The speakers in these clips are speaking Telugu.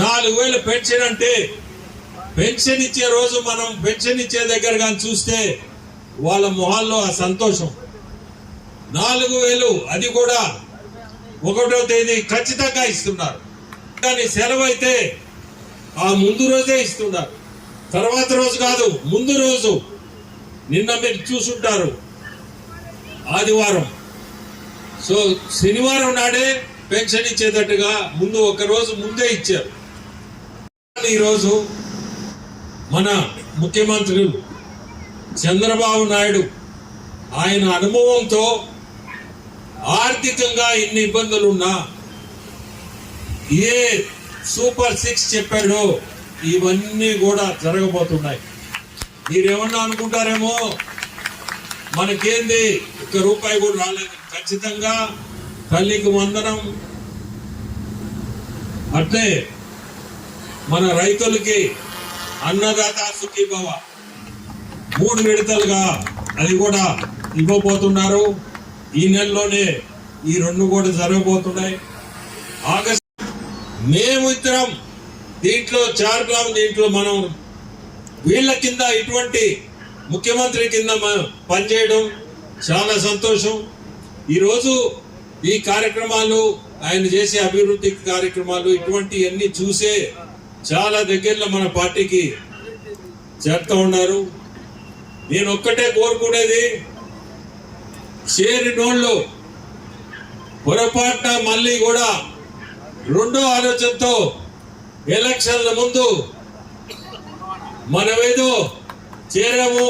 నాలుగు వేలు పెన్షన్ అంటే పెన్షన్ ఇచ్చే రోజు మనం పెన్షన్ ఇచ్చే దగ్గర కానీ చూస్తే వాళ్ళ మొహాల్లో ఆ సంతోషం. నాలుగు వేలు అది కూడా ఒకటో తేదీ ఖచ్చితంగా ఇస్తున్నారు. కానీ సెలవు అయితే ఆ ముందు రోజే ఇస్తున్నారు. తర్వాత రోజు కాదు ముందు రోజు. నిన్న మీరు చూసుంటారు. ఆదివారం. సో శనివారం నాడే పెన్షన్ ఇచ్చేటట్టుగా ముందు ఒక రోజు ముందే ఇచ్చారు. ఈరోజు మన ముఖ్యమంత్రి చంద్రబాబు నాయుడు ఆయన అనుభవంతో ఆర్థికంగా ఎన్ని ఇబ్బందులున్నా ఏ సూపర్ సిక్స్ చెప్పాడో ఇవన్నీ కూడా జరగబోతున్నాయి. మీరేమన్నా అనుకుంటారేమో? మనకేంది? ఒక్క రూపాయి కూడా రాలేదు. ఖచ్చితంగా తల్లికి వందనం. అట్లే మన రైతులకి అన్నదాత సుఖీభవ మూడు విడతలుగా అది కూడా ఇవ్వబోతున్నారు. ఈ నెలలోనే ఈ రెండు కూడా జరగబోతున్నాయి. ఆగస్ట్ మేము ఇద్దరం దీంట్లో చార్గ్రామ్ దీంట్లో మనం వీళ్ళ కింద ఇటువంటి ముఖ్యమంత్రి కింద మనం పనిచేయడం చాలా సంతోషం. ఈరోజు ఈ కార్యక్రమాలు ఆయన చేసే అభివృద్ధి కార్యక్రమాలు ఇటువంటివన్నీ చూసే చాలా దగ్గరలో మన పార్టీకి చేస్తూ ఉన్నారు. నేను ఒక్కటే కోరుకునేది చేరినోళ్ళు పొరపాటున మళ్ళీ కూడా రెండో ఆలోచనతో ఎలక్షన్ల ముందు మనమేదో చేరాము.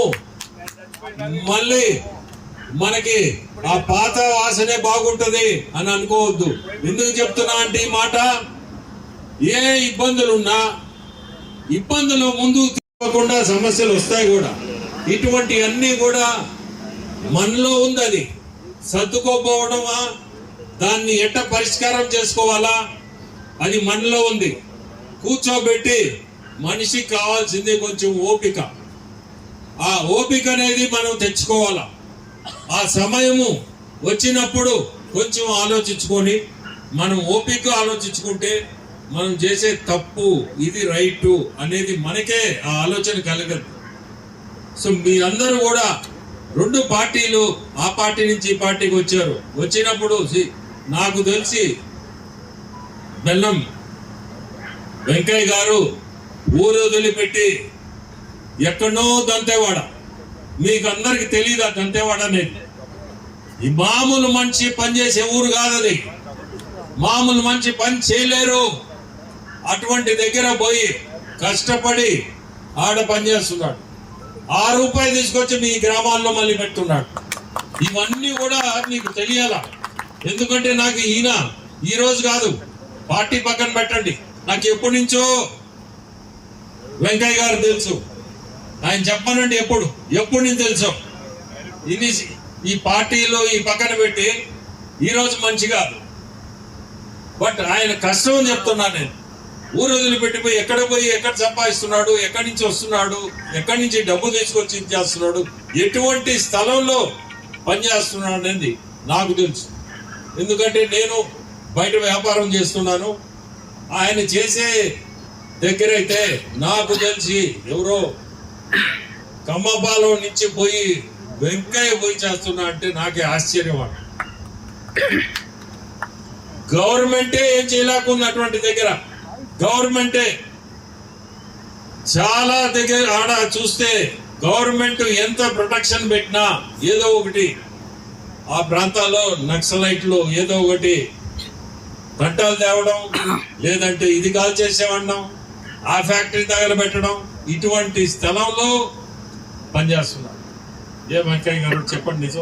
మళ్ళీ మనకి ఆ పాత వాసనే బాగుంటుంది అని అనుకోవద్దు. ఎందుకు చెప్తున్నా అంటే ఈ మాట ఏ ఇబ్బందులున్నా ఇబ్బందులు ముందు తీసుకోకుండా సమస్యలు వస్తాయి కూడా. ఇటువంటి అన్ని కూడా మనలో ఉంది అది. సర్దుకోపోవడమా దాన్ని ఎట్ట పరిష్కారం చేసుకోవాలా అది మనలో ఉంది. కూర్చోబెట్టి మనిషికి కావాల్సింది కొంచెం ఓపిక. ఆ ఓపిక అనేది మనం తెచ్చుకోవాలా. ఆ సమయము వచ్చినప్పుడు కొంచెం ఆలోచించుకొని మనం ఓపిక ఆలోచించుకుంటే మనం చేసే తప్పు ఇది రైట్ అనేది మనకే ఆ ఆలోచన కలగదు. సో మీ అందరూ కూడా రెండు పార్టీలు ఆ పార్టీ నుంచి ఈ పార్టీకి వచ్చారు. వచ్చినప్పుడు సి- నాకు తెలిసి బెల్లం వెంకయ్య గారు ఊరు వదిలిపెట్టి ఎక్కడో దంతేవాడ. మీకు అందరికి తెలియదు ఆ దంతేవాడ అనేది? ఈ మామూలు మనిషి పనిచేసే ఊరు కాదది మామూలు మనిషి పని చేయలేరు. అటువంటి దగ్గర పోయి కష్టపడి ఆడ పనిచేస్తున్నాడు ఆ రూపాయి తీసుకొచ్చి మీ గ్రామాల్లో మళ్ళీ పెట్టున్నాడు ఇవన్నీ కూడా మీకు తెలియాలా? ఎందుకంటే నాకు ఈయన ఈ రోజు కాదు పార్టీ పక్కన పెట్టండి. నాకు ఎప్పటి నుంచో వెంకయ్య గారు తెలుసు. ఆయన చెప్పనండి ఎప్పుడు? ఎప్పుడు నేను తెలుసు? ఇది ఈ పార్టీలో ఈ పక్కన పెట్టి ఈరోజు మంచి కాదు. బట్ ఆయన కష్టం అని చెప్తున్నా నేను. ఊరు వదిలిపెట్టిపోయి ఎక్కడ పోయి ఎక్కడ సంపాదిస్తున్నాడు ఎక్కడి నుంచి వస్తున్నాడు ఎక్కడి నుంచి డబ్బు తీసుకొచ్చి చేస్తున్నాడు ఎటువంటి స్థలంలో పనిచేస్తున్నాడు అనేది నాకు తెలుసు ఎందుకంటే నేను బయట వ్యాపారం చేస్తున్నాను ఆయన చేసే దగ్గరైతే నాకు తెలిసి ఎవరో కమ్మపాలెం నుంచి పోయి వెంకయ్య పోయి చేస్తున్నా అంటే నాకే ఆశ్చర్యం అన్న. గవర్నమెంటే ఏం చేయలేకుండా అటువంటి దగ్గర గవర్నమెంటే చాలా దగ్గర ఆడ చూస్తే గవర్నమెంట్ ఎంత ప్రొటెక్షన్ పెట్టినా ఏదో ఒకటి ఆ ప్రాంతాల్లో నక్సలైట్లు ఏదో ఒకటి కట్టాలు తేవడం లేదంటే ఇది కాల్ చేసేవడం ఆ ఫ్యాక్టరీ తగలబెట్టడం ఇటువంటి స్థలంలో పనిచేస్తున్నారు. ఏ వెంకయ్య గారు చెప్పండి నిజం